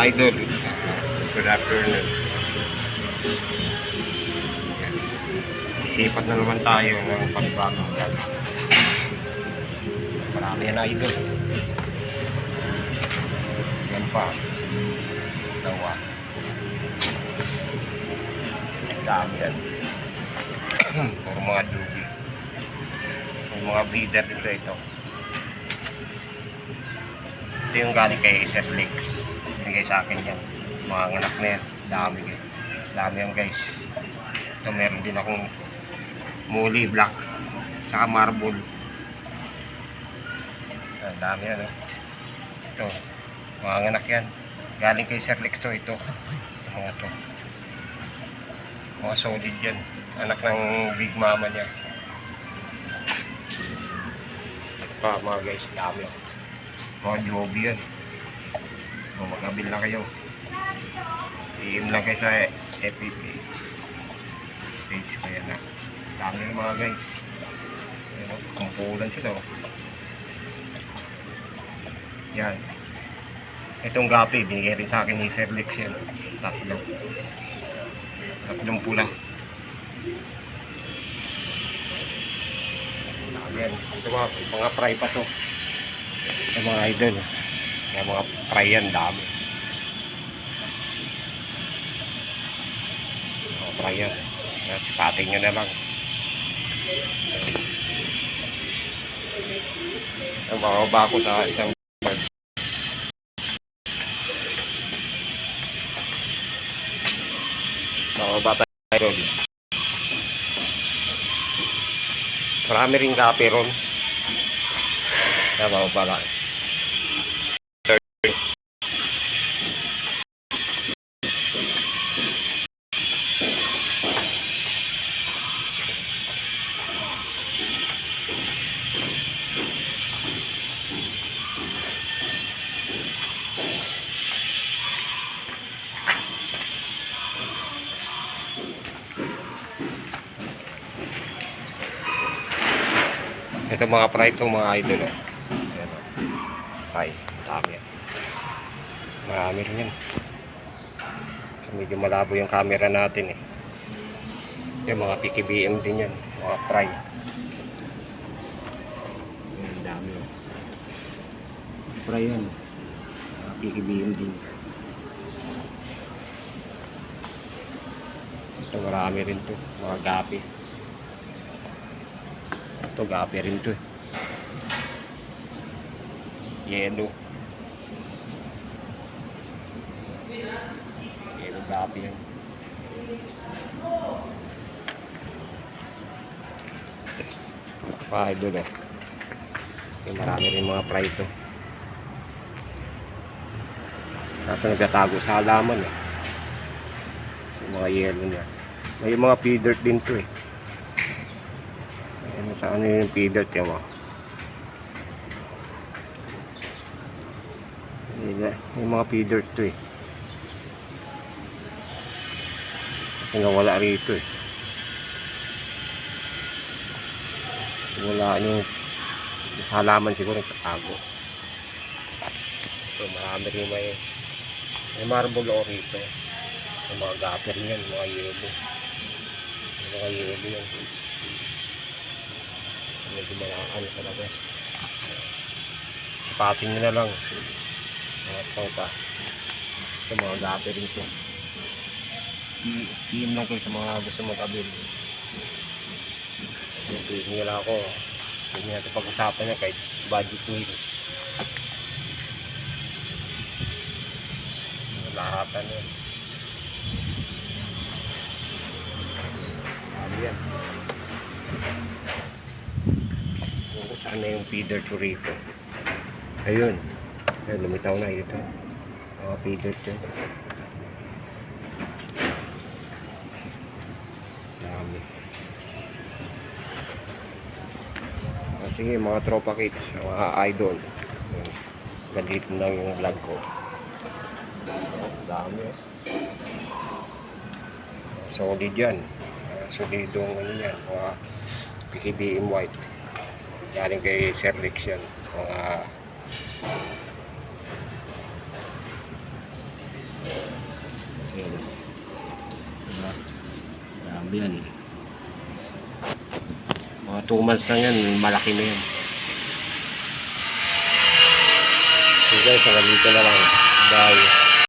idol. Good afternoon. Isipat na naman tayo ng pagbagong vlog. Marami yan idol. Yan pa. Dawa. Dami yan. Puro mga dugi. May mga breeder dito ito. Ito yung galing kay Sir Lex. Bigay sa akin yan. Mga anak na yan. Dami yan. Dami yan guys. Ito meron din akong muli black. Saka marble. Ang dami yan. Oh. Ito. Mga anak yan. Galing kay Sir Lex to ito. Ito mga to. Mga solid yan. Anak ng big mama niya. Ito pa mga guys. Dami. oh. Mga joby yan. O magabil na kayo. PM lang kayo sa FPP. Page ko yan na. Dami ng mga guys. Kumpulan sila. oh. Yan. Itong gapi, binigay rin sa akin ni Sir Lex yan. Tatlo. Tatlong pula. Yan. Ito mga, mga fry pa to. Yung mga idol. Yung mga fry yan, dami. Mga fry yan. Kaya Sipatin nyo na lang. Ang bababa ko sa isang bird. Bababa tayo ron. Marami rin kape ron. Kaya bababa lang. Ito mga fry ito mga idol. Oh. Ayan, oh. Fry. Dami. Marami rin yan. Medyo malabo yung camera natin eh. Yung mga PKBM din yan. Mga fry. Ayan, dami oh. Fry yan. Mga PKBM din. Ito marami rin to. Mga gapi. Ito gabi rin to eh. Yelo. Yelo gabi yan. Pa idol eh. Yung marami rin mga fry ito. Kaso nagtatago sa halaman eh. Yung mga yelo niya. May mga feeder din to eh. Ayan, sa ano yung feeder tiyan mo. Yung mga feeder to eh. Kasi nawala rito eh. Wala yung sa halaman siguro nagtatago. So marami rin may may marble o rito. Yung mga gapper yan, mga yelo. Yung mga yelo yan medyo ano talaga. Sapatin nyo na lang. Mga tropa ito mga gapi rin ito PM lang kayo sa mga gusto mag-abil. PM nyo lang ako. Hindi natin pag-usapan niya kahit budget ito lahatan yun na yung feeder to rito. Ayun. Ayun, lumitaw na ito. Mga feeder to. Dami. Ah, sige, mga tropa kids, mga idol. Ganito lang yung vlog ko. Dami. oh. Solid yan. Ah, Solidong ano yan. Mga PKBM white. Galing kay Sir Lix yun. Mga ah, Grabe yan. Mga 2 months na yan, malaki na yan. So guys, nagalitan na lang. Bye.